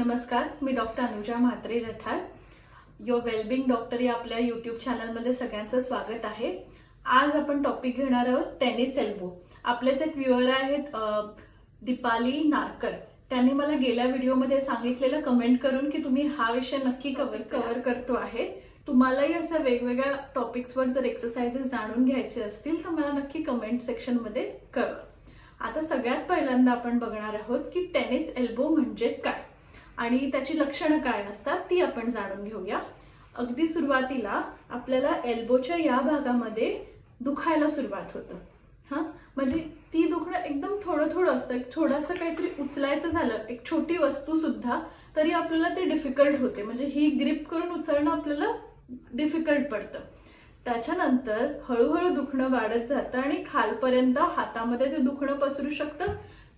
नमस्कार मी doctor Anuja Mhatre Jathar. Your wellbeing doctor या आपल्या यूट्यूब चॅनलमध्ये सगळ्यांचं स्वागत आहे. आज आपण टॉपिक घेणार आहोत टेनिस एल्बो आपलेच एक व्ह्युअर आहेत दीपाली नारकर. त्यांनी मला गेल्या व्हिडिओमध्ये सांगितलेलं कमेंट करून की तुम्ही हा विषय नक्की कवर कव्हर करतो आहे. तुम्हालाही अशा वेगवेगळ्या टॉपिक्सवर जर एक्सरसाइजेस जाणून घ्यायचे असतील तर मला नक्की कमेंट सेक्शनमध्ये कळवा. आता सगळ्यात पहिल्यांदा आपण बघणार आहोत की टेनिस एल्बो म्हणजे काय. आणि त्याची लक्षणं काय असतात ती आपण जाणून घेऊया. अगदी सुरुवातीला आपल्याला एल्बोच्या या भागामध्ये दुखायला सुरुवात होतं. हां? म्हणजे ती दुखणं एकदम थोडं थोडं असतं. एक थोडंसं काहीतरी उचलायचं झालं एक छोटी वस्तू सुद्धा तरी आपल्याला ते डिफिकल्ट होते. म्हणजे ही ग्रिप करून उचलणं आपल्याला डिफिकल्ट पडतं. त्याच्यानंतर हळूहळू दुखणं वाढत जातं आणि खालपर्यंत हातामध्ये ते दुखणं पसरू शकतं.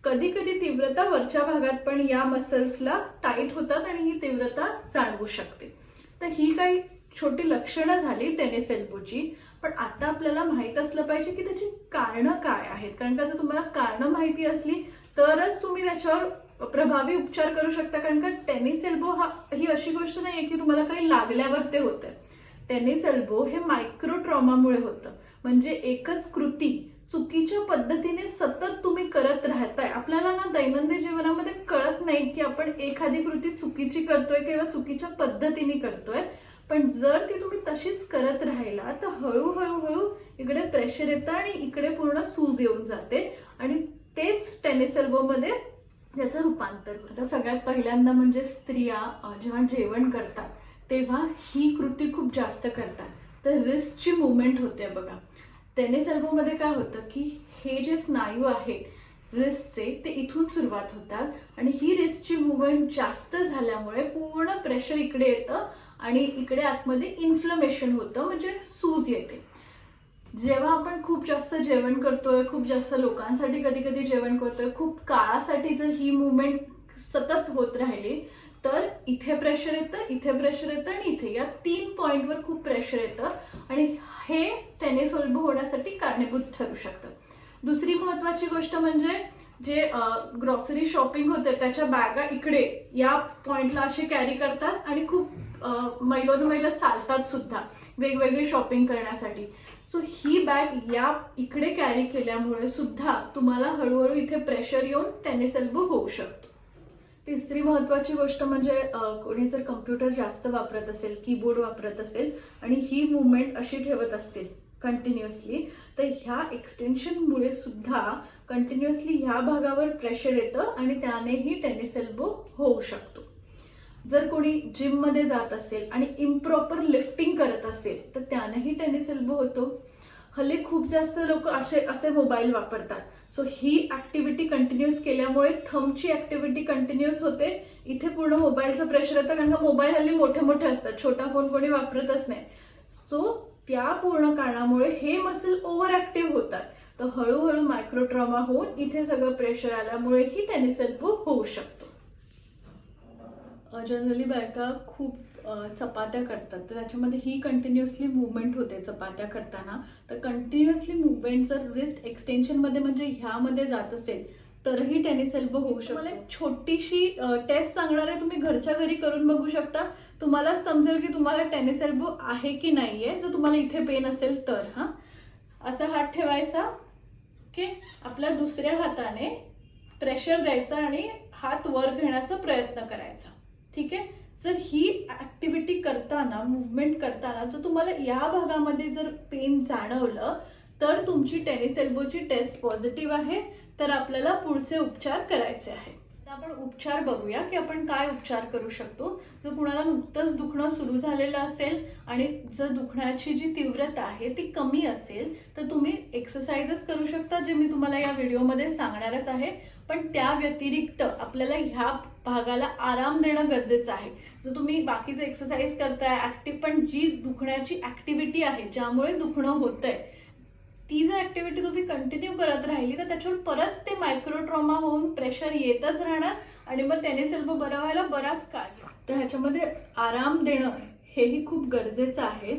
कधी कधी तीव्रता वरच्या भागात पण या मसल्सला टाईट होतात आणि ही तीव्रता जाणवू शकते. तर ही काही छोटी लक्षणं झाली टेनिस एल्बोची पण आता आपल्याला माहीत असलं पाहिजे की त्याची कारणं काय आहेत. कारण का जर तुम्हाला कारणं माहिती असली तरच तुम्ही त्याच्यावर प्रभावी उपचार करू शकता. कारण का टेनिस एल्बो हा ही अशी गोष्ट नाही आहे की तुम्हाला काही लागल्यावर ते होतं. टेनिस एल्बो हे मायक्रो ट्रॉमामुळे होतं. म्हणजे एकच कृती चुकीच्या पद्धतीने सतत तुम्ही करत राहताय. आपल्याला ना दैनंदिन जीवनामध्ये कळत नाही की आपण एखादी कृती चुकीची करतोय किंवा चुकीच्या पद्धतीने करतोय. पण जर ती तुम्ही तशीच करत राहिला तर हळूहळू हळू इकडे प्रेशर येतं आणि इकडे पूर्ण सूज येऊन जाते. आणि तेच टेनिस एल्बोमध्ये त्याचं रूपांतर आता सगळ्यात पहिल्यांदा म्हणजे स्त्रिया जेव्हा जेवण करतात तेव्हा ही कृती खूप जास्त करतात. तर रिस्कची मुवमेंट होते बघा. टेनिस एल्बोमध्ये काय होतं की हे जे स्नायू आहेत रिस्कचे ते इथून सुरुवात होतात आणि ही रिस्कची मुवमेंट जास्त झाल्यामुळे पूर्ण प्रेशर इकडे येतं आणि इकडे आतमध्ये इन्फ्लमेशन होतं म्हणजे सूज येते. जेव्हा आपण खूप जास्त जेवण करतोय खूप जास्त लोकांसाठी कधी कधी जेवण करतोय खूप काळासाठी जर ही मुवमेंट सतत होत राहिली तर इथे प्रेशर येतं इथे प्रेशर येतं आणि इथे. या तीन पॉइंटवर खूप प्रेशर येतं आणि हे टेनिस एल्बो होण्यासाठी कारणीभूत ठरू शकतं. दुसरी महत्वाची गोष्ट म्हणजे जे ग्रॉसरी शॉपिंग होते त्याच्या बॅगा इकडे या पॉईंटला असे कॅरी करतात आणि खूप मैलोन मैल चालतात सुद्धा वेगवेगळी शॉपिंग करण्यासाठी. सो ही बॅग या इकडे कॅरी केल्यामुळे सुद्धा तुम्हाला हळूहळू इथे प्रेशर येऊन टेनिस एल्बो होऊ शकतो. तिसरी महत्वाची गोष्ट म्हणजे कोणी जर कम्प्युटर जास्त वापरत असेल कीबोर्ड वापरत असेल आणि ही मुवमेंट अशी ठेवत असतील कंटिन्युअसली तर ह्या एक्सटेन्शनमुळे सुद्धा कंटिन्युअसली ह्या भागावर प्रेशर येतं आणि त्यानेही टेनिस एल्बो होऊ शकतो. जर कोणी जिममध्ये जात असेल आणि इम्प्रॉपर लिफ्टिंग करत असेल तर त्यानेही टेनिस एल्बो होतो. हल्ली खूप जास्त लोक असे असे मोबाईल वापरतात. सो ही ऍक्टिव्हिटी कंटिन्युअस केल्यामुळे थंबची ऍक्टिव्हिटी कंटिन्युअस होते. इथे पूर्ण मोबाईलचं प्रेशर येतं कारण का मोबाईल हल्ली मोठे मोठे असतात. छोटा फोन कोणी वापरतच नाही. सो त्या पूर्ण कारणामुळे हे मसल ओव्हर ऍक्टिव्ह होतात. तर हळूहळू मायक्रोट्रॉमा होऊन इथे सगळं प्रेशर आल्यामुळे ही टेनिस एल्बो होऊ शकतो. जनरली बायका खूप चपात्या करतात. तर त्याच्यामध्ये ही कंटिन्युअसली मुवमेंट होते चपात्या करताना. तर कंटिन्युअसली मुवमेंट जर रिस्ट एक्सटेन्शनमध्ये म्हणजे ह्यामध्ये जात असेल तरही टेनिस एल्बो होऊ शकतो. मला एक छोटीशी टेस्ट सांगणार आहे तुम्ही घरच्या घरी करून बघू शकता. तुम्हाला समजेल की तुम्हाला टेनिस एल्बो आहे की नाही आहे जर तुम्हाला इथे पेन असेल तर हां. असा हात ठेवायचा. ओके? आपल्या दुसऱ्या हाताने प्रेशर द्यायचा आणि हात वर घेण्याचा प्रयत्न करायचा. ठीक आहे? जर ही ऍक्टिव्हिटी करताना मुवमेंट करताना जर तुम्हाला या भागामध्ये जर पेन जाणवलं तर तुमची टेनिस एल्बोची टेस्ट पॉझिटिव्ह आहे. तर आपल्याला पुढचे उपचार करायचे आहे आपण उपचार बघूया की आपण काय उपचार करू शकतो. जर कुणाला नुकतंच दुखणं सुरू झालेलं असेल आणि जर दुखण्याची जी तीव्रता आहे ती कमी असेल तर तुम्ही एक्सरसाइजेस करू शकता जे मी तुम्हाला या व्हिडिओमध्ये सांगणारच आहे. पण त्या व्यतिरिक्त आपल्याला ह्या भागाला आराम देणं गरजेचं आहे. जर तुम्ही बाकीचे एक्सरसाइज करताय ॲक्टिव्ह पण जी दुखण्याची ॲक्टिव्हिटी आहे ज्यामुळे दुखणं होतंय ती जर ॲक्टिव्हिटी तुम्ही कंटिन्यू करत राहिली तर त्याच्यावर परत ते मायक्रोट्रॉमा होऊन प्रेशर येतच राहणार आणि मग त्याने सेल्फ बरं व्हायला बराच काळ तर ह्याच्यामध्ये आराम देणं हेही खूप गरजेचं आहे.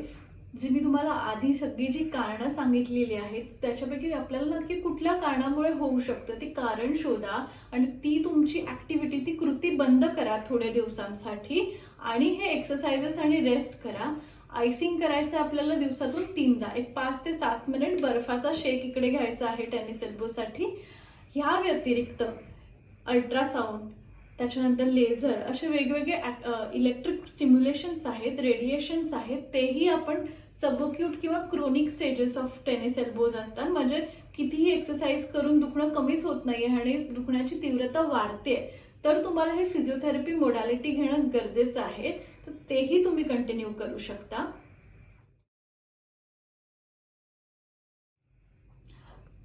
जी मी तुम्हाला आधी सगळी जी कारणं सांगितलेली आहेत त्याच्यापैकी आपल्याला नक्की कुठल्या कारणामुळे होऊ शकतं ती कारण शोधा आणि ती तुमची ऍक्टिव्हिटी ती कृती बंद करा थोड्या दिवसांसाठी आणि हे एक्सरसाइजेस आणि रेस्ट करा. आयसिंग करायचं आपल्याला दिवसातून तीनदा. एक पाच ते सात मिनिट बर्फाचा शेक इकडे घ्यायचा आहे टेनिस एल्बोसाठी ह्या व्यतिरिक्त अल्ट्रासाऊंड त्याच्यानंतर लेझर असे वेगवेगळे इलेक्ट्रिक स्टिम्युलेशन्स आहेत रेडिएशन्स आहेत तेही आपण सबोक्यूट किंवा chronic stages of tennis elbows असतात. म्हणजे कितीही एक्सरसाइज करून दुखणं कमीच होत नाहीये आणि दुखण्याची तीव्रता वाढते. तर तुम्हाला हे फिजिओथेरपी मोडॅलिटी घेणं गरजेचं आहे. तर तेही तुम्ही कंटिन्यू करू शकता.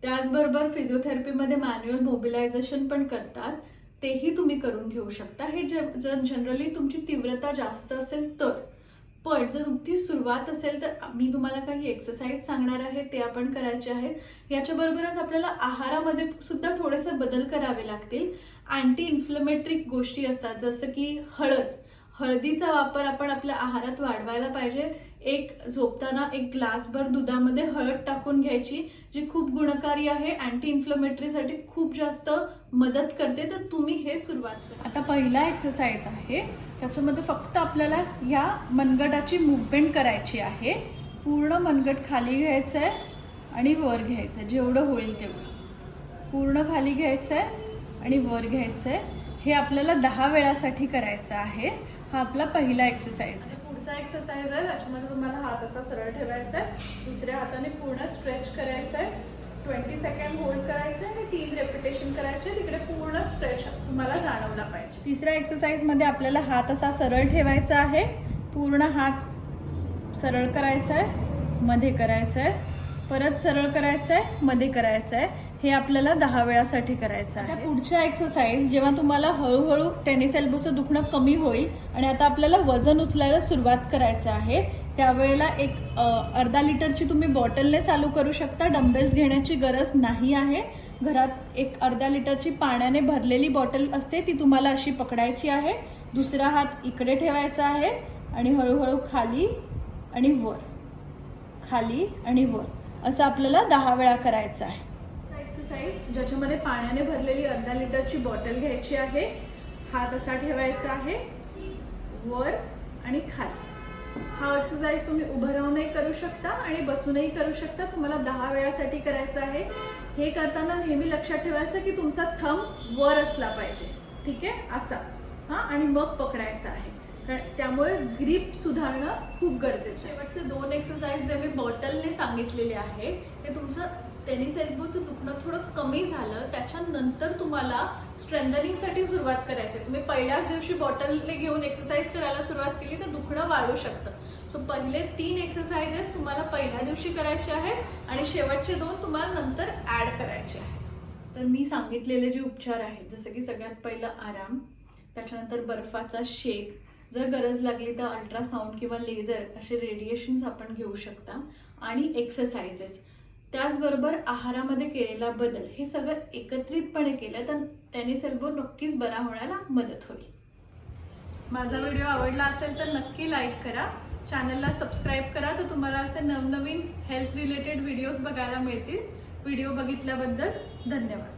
त्याचबरोबर फिजिओथेरपीमध्ये मॅन्युअल मोबिलायझेशन पण करतात. तेही तुम्ही करून घेऊ शकता. हे जे जर जनरली तुमची तीव्रता जास्त असेल तर. पण जर नुकतीच सुरुवात असेल तर मी तुम्हाला काही एक्सरसाइज सांगणार आहे ते आपण करायचे आहेत. याच्याबरोबरच आपल्याला आहारामध्ये सुद्धा थोडेसे बदल करावे लागतील. अँटी इन्फ्लमेट्रिक गोष्टी असतात जसं की हळद. हळदीचा वापर आपण आपल्या आहारात वाढवायला पाहिजे. एक झोपताना एक ग्लासभर दुधामध्ये हळद टाकून घ्यायची जी खूप गुणकारी आहे अँटी इन्फ्लमेटरीसाठी खूप जास्त मदत करते. तर तुम्ही हे सुरुवात करा. आता पहिला एक्सरसाइज आहे. त्याच्यामध्ये फक्त आपल्याला या मनगटाची मुवमेंट करायची आहे. पूर्ण मनगट खाली घ्यायचं आहे आणि वर घ्यायचं आहे जेवढं होईल तेवढं. पूर्ण खाली घ्यायचं आहे आणि वर घ्यायचं आहे हे आपल्याला दहा वेळासाठी करायचं आहे. हा आपला पहिला एक्सरसाइज आहे पुढचा एक्सरसाइज आहे. त्याच्यामध्ये तुम्हाला हात असा सरळ ठेवायचा आहे दुसऱ्या हाताने पूर्ण स्ट्रेच करायचं आहे ट्वेंटी सेकंड होल्ड करायचं आहे आणि तीन रेपिटेशन करायचे. तिकडे पूर्ण स्ट्रेच तुम्हाला जाणवला पाहिजे. तिसऱ्या एक्सरसाइजमध्ये आपल्याला हात असा सरळ ठेवायचा आहे. पूर्ण हात सरळ करायचा आहे मध्ये करायचं आहे परत सरळ करायचं आहे मध्ये करायचं आहे हे आपल्याला दहा वेळासाठी करायचं आहे. पुढच्या एक्सरसाइज जेव्हा तुम्हाला हळूहळू टेनिस एल्बोचं दुखणं कमी होईल आणि आता आपल्याला वजन उचलायला सुरुवात करायचं आहे त्यावेळेला एक अर्धा लिटरची तुम्ही बॉटलने चालू करू शकता. डंबेल्स घेण्याची गरज नाही आहे. घरात एक अर्ध्या लिटरची पाण्याने भरलेली बॉटल असते ती तुम्हाला अशी पकडायची आहे. दुसरा हात इकडे ठेवायचा आहे आणि हळूहळू खाली आणि वर. खाली आणि वर. असं आपल्याला दहा वेळा करायचं आहे. एक्सरसाइज ज्याच्यामध्ये पाण्याने भरलेली अर्धा लिटरची बॉटल घ्यायची आहे हात असा ठेवायचा आहे वर आणि खाली. हा एक्सरसाइज तुम्ही उभं राहूनही करू शकता आणि बसूनही करू शकता. तुम्हाला दहा वेळासाठी करायचं आहे. हे करताना नेहमी लक्षात ठेवायचं की तुमचा थंब वर असला पाहिजे. ठीक आहे? असा. हा? आणि मग पकडायचा आहे. कारण त्यामुळे ग्रीप सुधारणं खूप गरजेचं आहे. शेवटचे दोन एक्सरसाइज जे मी बॉटलने सांगितलेले आहे ते तुमचं टेनिस एल्बोचं दुखणं थोडं कमी झालं त्याच्यानंतर तुम्हाला स्ट्रेंथनिंगसाठी सुरुवात करायची आहे. तुम्ही पहिल्याच दिवशी बॉटलने घेऊन एक्सरसाइज करायला सुरुवात केली तर दुखणं वाढू शकतं. सो पहिले तीन एक्सरसाइजेस तुम्हाला पहिल्या दिवशी करायचे आहेत आणि शेवटचे दोन तुम्हाला नंतर ॲड करायचे आहेत. तर मी सांगितलेले जे उपचार आहेत जसं की सगळ्यात पहिलं आराम त्याच्यानंतर बर्फाचा शेक जर गरज लागली तर अल्ट्रासाऊंड किंवा लेझर असे रेडिएशन्स आपण घेऊ शकता आणि एक्सरसाइजेस त्याचबरोबर आहारामध्ये केलेला बदल हे सगळं एकत्रितपणे केलं तर टेनिस एल्बो नक्कीच बरा होण्याला मदत होईल. माझा व्हिडिओ आवडला असेल तर नक्की लाईक करा. चॅनलला सबस्क्राईब करा तर तुम्हाला असे नवनवीन हेल्थ रिलेटेड व्हिडिओज बघायला मिळतील. व्हिडिओ बघितल्याबद्दल धन्यवाद.